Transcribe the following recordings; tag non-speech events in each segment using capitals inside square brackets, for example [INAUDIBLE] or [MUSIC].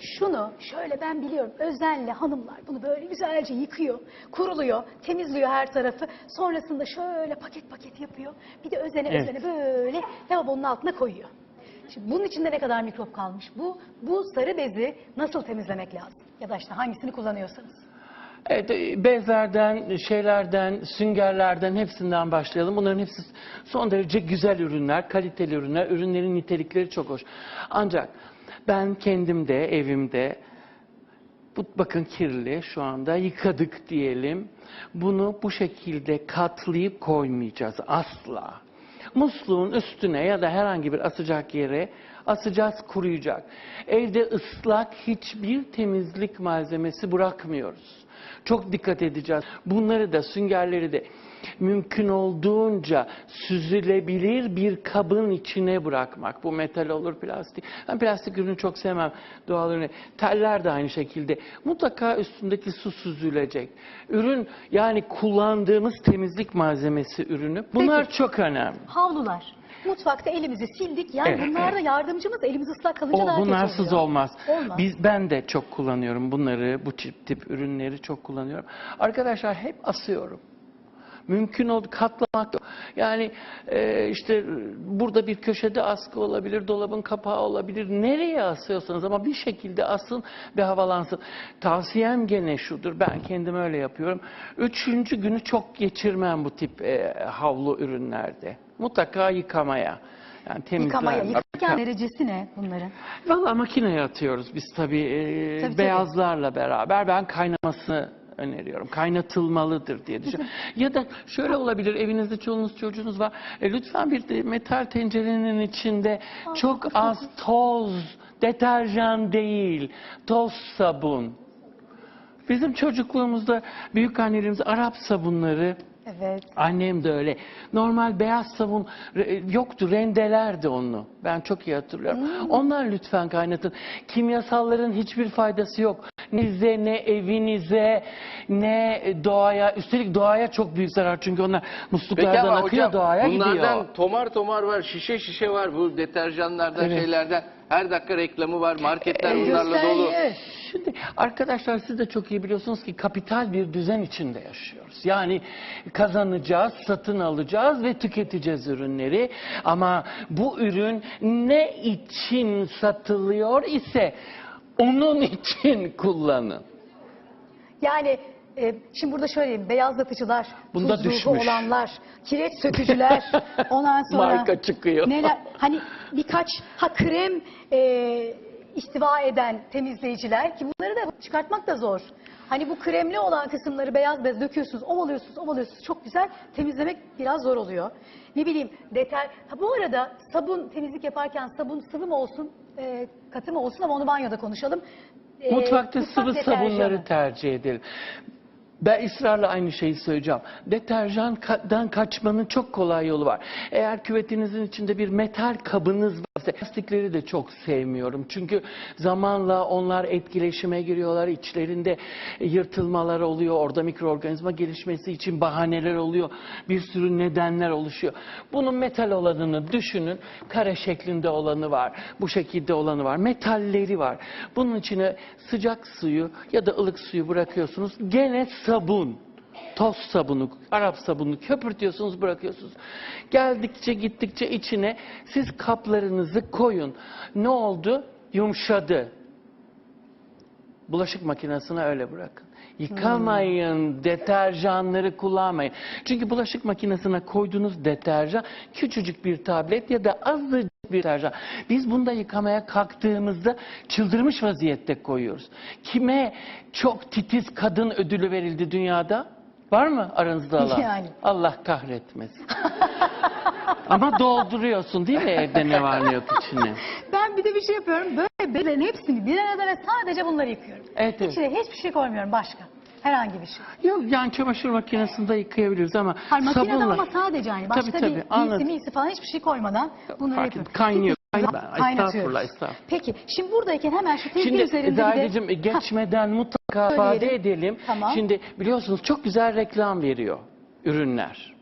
Şunu şöyle ben biliyorum özenle hanımlar bunu böyle güzelce yıkıyor, kuruluyor, temizliyor her tarafı. Sonrasında şöyle paket paket yapıyor. Bir de özene Evet. özene böyle lavabonun altına koyuyor. Şimdi bunun içinde ne kadar mikrop kalmış? Bu bu sarı bezi nasıl temizlemek lazım? Ya da işte hangisini kullanıyorsanız. Evet, e, bezlerden, şeylerden, süngerlerden hepsinden başlayalım. Bunların hepsi son derece güzel ürünler, kaliteli ürünler. Ürünlerin nitelikleri çok hoş. Ancak ben kendimde, evimde bu bakın kirli şu anda yıkadık diyelim. Bunu bu şekilde katlayıp koymayacağız asla. Musluğun üstüne ya da herhangi bir asacak yere asacağız kuruyacak. Evde ıslak hiçbir temizlik malzemesi bırakmıyoruz. Çok dikkat edeceğiz. Bunları da süngerleri de mümkün olduğunca süzülebilir bir kabın içine bırakmak. Bu metal olur, plastik. Ben plastik ürünü çok sevmem. Doğal ürünü. Teller de aynı şekilde. Mutlaka üstündeki su süzülecek. Ürün yani kullandığımız temizlik malzemesi ürünü. Bunlar çok önemli. Havlular. Mutfakta elimizi sildik. Yani Evet, bunlar da evet. yardımcımız. Elimiz ıslak kalınca O daha bunlarsız oluyor. olmaz. Olmaz. Biz ben de çok kullanıyorum bunları, bu tip, tip ürünleri çok kullanıyorum. Arkadaşlar hep asıyorum. Mümkün oldu katlamak. Yani e, işte burada bir köşede askı olabilir, dolabın kapağı olabilir. Nereye asıyorsanız ama bir şekilde asın ve havalansın. Tavsiyem gene şudur. Ben kendim öyle yapıyorum. Üçüncü günü çok geçirmem bu tip e, havlu ürünlerde. Mutlaka yıkamaya. Yani Yıkamaya. temizlenme. Yıkarken derecesi ne bunların? Valla makineye atıyoruz biz tabii, e, Tabii, tabii. beyazlarla beraber. Ben kaynamasını öneriyorum. Kaynatılmalıdır diye düşünüyorum. ya da şöyle olabilir evinizde çoluğunuz çocuğunuz var. E, lütfen bir de metal tencerenin içinde çok az toz, deterjan değil, toz sabun. Bizim çocukluğumuzda büyük annelerimiz Arap sabunları Evet. Annem de öyle. Normal beyaz sabun re- yoktu, rendelerdi onu. Ben çok iyi hatırlıyorum. Onlar lütfen kaynatın. Kimyasalların hiçbir faydası yok. Ne size, ne evinize, ne doğaya. Üstelik doğaya çok büyük zarar. Çünkü onlar musluklardan ama akıyor, hocam doğaya bunlardan gidiyor. tomar tomar var, şişe şişe var bu deterjanlardan Evet. şeylerden. Her dakika reklamı var, marketler E, bunlarla dolu. Gösterge. Şimdi arkadaşlar siz de çok iyi biliyorsunuz ki kapital bir düzen içinde yaşıyoruz. Yani kazanacağız, satın alacağız ve tüketeceğiz ürünleri. Ama bu ürün ne için satılıyor ise onun için kullanın. Yani e, şimdi burada şöyle. Beyazlatıcılar, Bunda tuz ruhu düşmüş. olanlar, kireç sökücüler, [LAUGHS] ondan sonra... Marka çıkıyor. Neler, hani birkaç ha krem e, istiva eden temizleyiciler ki bunları da çıkartmak da zor. Hani bu kremli olan kısımları beyaz bez döküyorsunuz, ovalıyorsunuz, ovalıyorsunuz. Çok güzel. Temizlemek biraz zor oluyor. Ne bileyim deter... Ha bu arada sabun temizlik yaparken sabun sıvı mı olsun, e, katı mı olsun ama onu banyoda konuşalım. E, Mutfakta mutfak sıvı deterjanı. sabunları tercih edelim. Ben ısrarla aynı şeyi söyleyeceğim. Deterjandan kaçmanın çok kolay yolu var. Eğer küvetinizin içinde bir metal kabınız varsa, plastikleri de çok sevmiyorum. Çünkü zamanla onlar etkileşime giriyorlar. İçlerinde yırtılmalar oluyor. Orada mikroorganizma gelişmesi için bahaneler oluyor. Bir sürü nedenler oluşuyor. Bunun metal olanını düşünün. Kare şeklinde olanı var. Bu şekilde olanı var. Metalleri var. Bunun içine sıcak suyu ya da ılık suyu bırakıyorsunuz. Gene sabun. Toz sabunu, Arap sabunu köpürtüyorsunuz, bırakıyorsunuz. Geldikçe gittikçe içine siz kaplarınızı koyun. Ne oldu? Yumuşadı. Bulaşık makinesine öyle bırakın. Yıkamayın, deterjanları kullanmayın. Çünkü bulaşık makinesine koyduğunuz deterjan küçücük bir tablet ya da azıcık bir deterjan. Biz bunda yıkamaya kalktığımızda çıldırmış vaziyette koyuyoruz. Kime çok titiz kadın ödülü verildi dünyada? Var mı aranızda alan? [LAUGHS] Yani. Allah kahretmesin. Ama dolduruyorsun değil mi evde ne var ne yok içine? Ben bir de bir şey yapıyorum. Böyle bezlerin hepsini bir arada ve sadece bunları yıkıyorum. Evet, evet. İçine hiçbir şey koymuyorum başka. Herhangi bir şey. Yok yani çamaşır makinesinde yıkayabiliriz ama Hayır makinede sabunla. ama sadece yani. Başka Tabii, tabii, bir anladım. iyisi miyisi falan hiçbir şey koymadan bunları Fark yapıyorum. kaynıyor. Estağfurullah, estağfurullah. Peki şimdi buradayken hemen şu tezgah Şimdi üzerinde bir de... Zahideciğim geçmeden mutlaka Söyleyelim. ifade edelim. Tamam. Şimdi biliyorsunuz çok güzel reklam veriyor ürünler.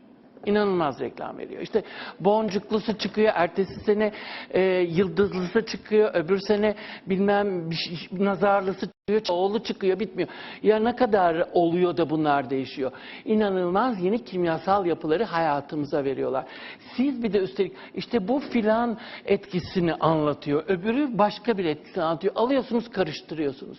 İnanılmaz reklam veriyor. İşte boncuklusu çıkıyor, ertesi sene e, yıldızlısı çıkıyor, öbür sene bilmem şey- nazarlısı çıkıyor, oğlu çıkıyor, bitmiyor. Ya ne kadar oluyor da bunlar değişiyor. İnanılmaz yeni kimyasal yapıları hayatımıza veriyorlar. Siz bir de üstelik işte bu filan etkisini anlatıyor, öbürü başka bir etkisini anlatıyor. Alıyorsunuz, karıştırıyorsunuz.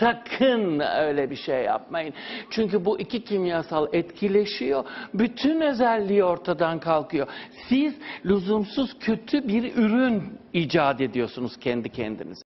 Sakın öyle bir şey yapmayın. Çünkü bu iki kimyasal etkileşiyor. Bütün özelliği ortadan kalkıyor. Siz lüzumsuz kötü bir ürün icat ediyorsunuz kendi kendinize.